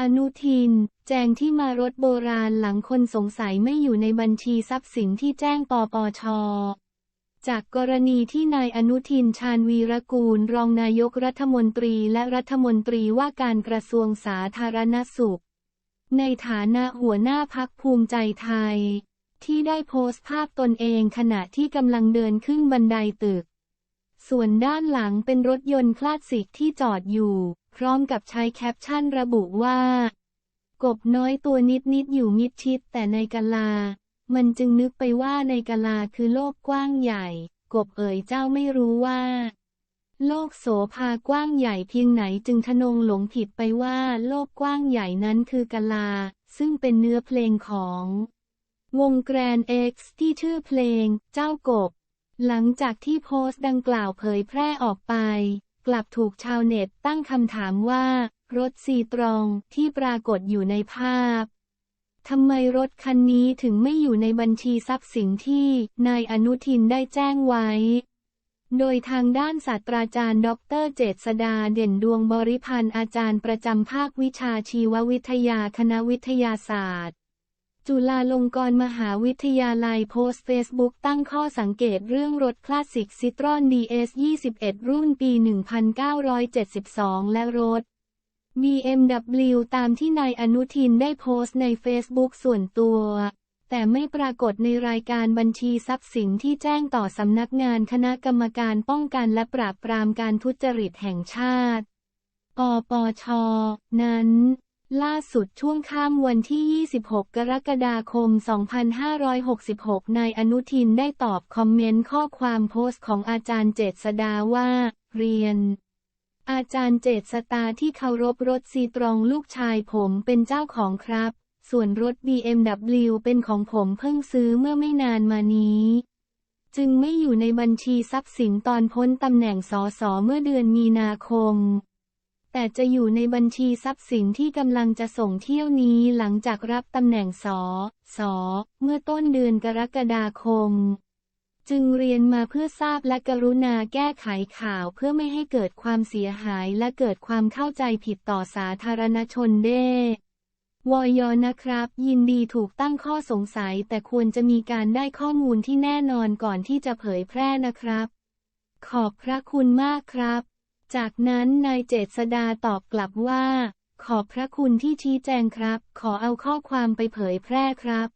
อนุทิน แจงที่มารถโบราณหลังคนสงสัยไม่อยู่ในบัญชีทรัพย์สินที่แจ้งปปช จากกรณีที่นายอนุทินชาญวีรกูล รองนายกรัฐมนตรีและรัฐมนตรีว่าการกระทรวงสาธารณสุข ในฐานะหัวหน้าพักภูมิใจไทย ที่ได้โพสต์ภาพตนเองขณะที่กำลังเดินขึ้นบันไดตึก ส่วนด้านหลังเป็นรถยนต์คลาสสิกที่จอดอยู่ พร้อมกับใช้แคปชั่นระบุว่า กบน้อยตัวนิดนิดอยู่มิดชิดแต่ในกะลา มันจึงนึกไปว่าในกะลาคือโลกกว้างใหญ่ กบเอ๋ยเจ้าไม่รู้ว่า โลกโสภากว้างใหญ่เพียงไหนจึงทะนงหลงผิดไปว่าโลกกว้างใหญ่นั้นคือกะลา ซึ่งเป็นเนื้อเพลงของวงแกรนเอ็กซ์ที่ชื่อเพลง เจ้ากบ หลังจากที่โพสต์ดังกล่าวเผยแพร่ออกไป กลับถูกชาวเน็ตตั้งคำถามว่า รถซีตรองที่ปรากฏอยู่ในภาพทำไมรถคันนี้ถึงไม่อยู่ในบัญชีทรัพย์สินที่นายอนุทินได้แจ้งไว้ โดยทางด้านศาสตราจารย์ ดรเจษดาเด่นดวงบริพันธ์อาจารย์ประจำภาควิชาชีววิทยาคณะวิทยาศาสตร์ จุฬาลงกรณ์มหาวิทยาลัยโพสต์เฟซบุ๊กตั้งข้อสังเกตเรื่องรถคลาสสิกซิตรอน DS 21 รุ่นปี 1972 และรถ BMW ตามที่นายอนุทินได้โพสต์ในเฟซบุ๊กส่วนตัว แต่ไม่ปรากฏในรายการบัญชีทรัพย์สินที่แจ้งต่อสำนักงานคณะกรรมการป้องกันและปราบปรามการทุจริตแห่งชาติ ปปช นั้น ล่าสุดช่วงค่ำวันที่ 26 กรกฎาคม 2566 นายอนุทินได้ตอบคอมเมนต์ข้อความโพสต์ของอาจารย์เจษดาว่า เรียน อาจารย์เจษตาที่เคารพรถซีตรองลูกชายผมเป็นเจ้าของครับ ส่วนรถ BMW เป็นของผมเพิ่งซื้อเมื่อไม่นานมานี้ จึงไม่อยู่ในบัญชีทรัพย์สินตอนพ้นตำแหน่งสอสอเมื่อเดือนมีนาคม แต่จะอยู่ในบัญชีทรัพย์สินที่กำลังจะส่งเที่ยวนี้หลังจากรับตำแหน่งสอสอเมื่อต้นเดือนกรกฎาคม จึงเรียนมาเพื่อทราบและกรุณาแก้ไขข่าวเพื่อไม่ให้เกิดความเสียหายและเกิดความเข้าใจผิดต่อสาธารณชนเด้วอยนะครับ ยินดีถูกตั้งข้อสงสัยแต่ควรจะมีการได้ข้อมูลที่แน่นอนก่อนที่จะเผยแพร่นะครับ ขอบพระคุณมากครับ จากนั้นนายเจษดาตอบกลับว่า ขอบพระคุณที่ชี้แจงครับ ขอเอาข้อความไปเผยแพร่ครับ